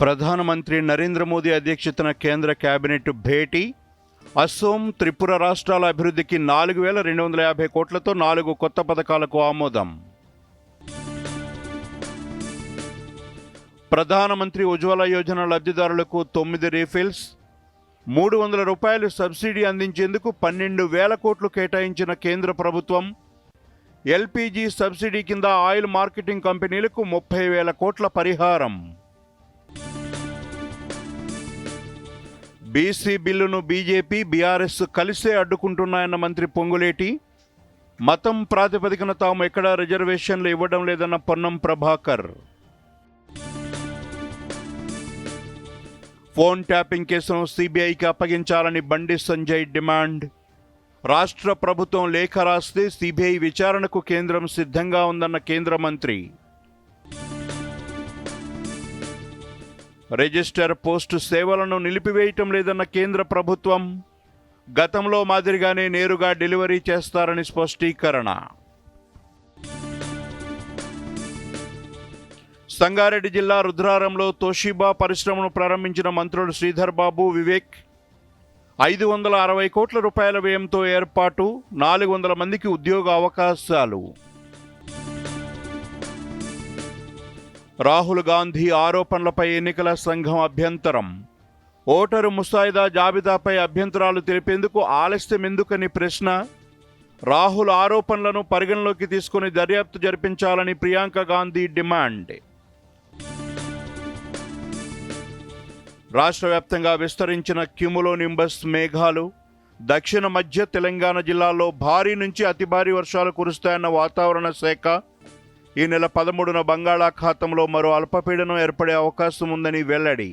ప్రధానమంత్రి నరేంద్ర మోదీ అధ్యక్షతన కేంద్ర కేబినెట్ భేటీ. అస్సోం త్రిపుర రాష్ట్రాల అభివృద్ధికి నాలుగు వేల రెండు వందల యాభై కోట్లతో నాలుగు కొత్త పథకాలకు ఆమోదం. ప్రధానమంత్రి ఉజ్వల యోజన లబ్ధిదారులకు తొమ్మిది రీఫిల్స్. మూడు వందల రూపాయలు సబ్సిడీ అందించేందుకు పన్నెండు వేల కోట్లు కేటాయించిన కేంద్ర ప్రభుత్వం. ఎల్పీజీ సబ్సిడీ కింద ఆయిల్ మార్కెటింగ్ కంపెనీలకు ముప్పై వేల కోట్ల పరిహారం. బీసీ బిల్లును బీజేపీ బీఆర్ఎస్ కలిసే అడ్డుకుంటున్నాయన్న మంత్రి పొంగులేటి. మతం ప్రాతిపదికన తాము ఎక్కడా రిజర్వేషన్లు ఇవ్వడం లేదన్న పొన్నం ప్రభాకర్. ఫోన్ ట్యాపింగ్ కేసును సిబిఐకి అప్పగించాలని బండి సంజయ్ డిమాండ్. రాష్ట్ర ప్రభుత్వం లేఖ రాస్తే సిబిఐ విచారణకు కేంద్రం సిద్ధంగా ఉందన్న కేంద్ర మంత్రి. రిజిస్టర్ పోస్టు సేవలను నిలిపివేయటం లేదన్న కేంద్ర ప్రభుత్వం గతంలో మాదిరిగానే నేరుగా డెలివరీ చేస్తారని స్పష్టీకరణ. సంగారెడ్డి జిల్లా రుద్రారంలో తోషిబా పరిశ్రమను ప్రారంభించిన మంత్రులు శ్రీధర్ బాబు వివేక్ ఐదు వందల అరవై కోట్ల రూపాయల వ్యయంతో ఏర్పాటు నాలుగు వందల మందికి ఉద్యోగ అవకాశాలు. రాహుల్ గాంధీ ఆరోపణలపై ఎన్నికల సంఘం అభ్యంతరం. ఓటరు ముసాయిదా జాబితాపై అభ్యంతరాలు తెలిపేందుకు ఆలస్యం ఎందుకని ప్రశ్న? రాహుల్ ఆరోపణలను పరిగణలోకి తీసుకుని దర్యాప్తు జరిపించాలని ప్రియాంక గాంధీ డిమాండ్. రాష్ట్ర వ్యాప్తంగా విస్తరించిన క్యుములో నింబస్ మేఘాలు దక్షిణ మధ్య తెలంగాణ జిల్లాల్లో భారీ నుంచి అతి భారీ వర్షాలు కురుస్తాయన్న వాతావరణ శాఖ ఈ నెల పదమూడున బంగాళాఖాతంలో మరో అల్పపీడనం ఏర్పడే అవకాశం ఉందని వెల్లడి.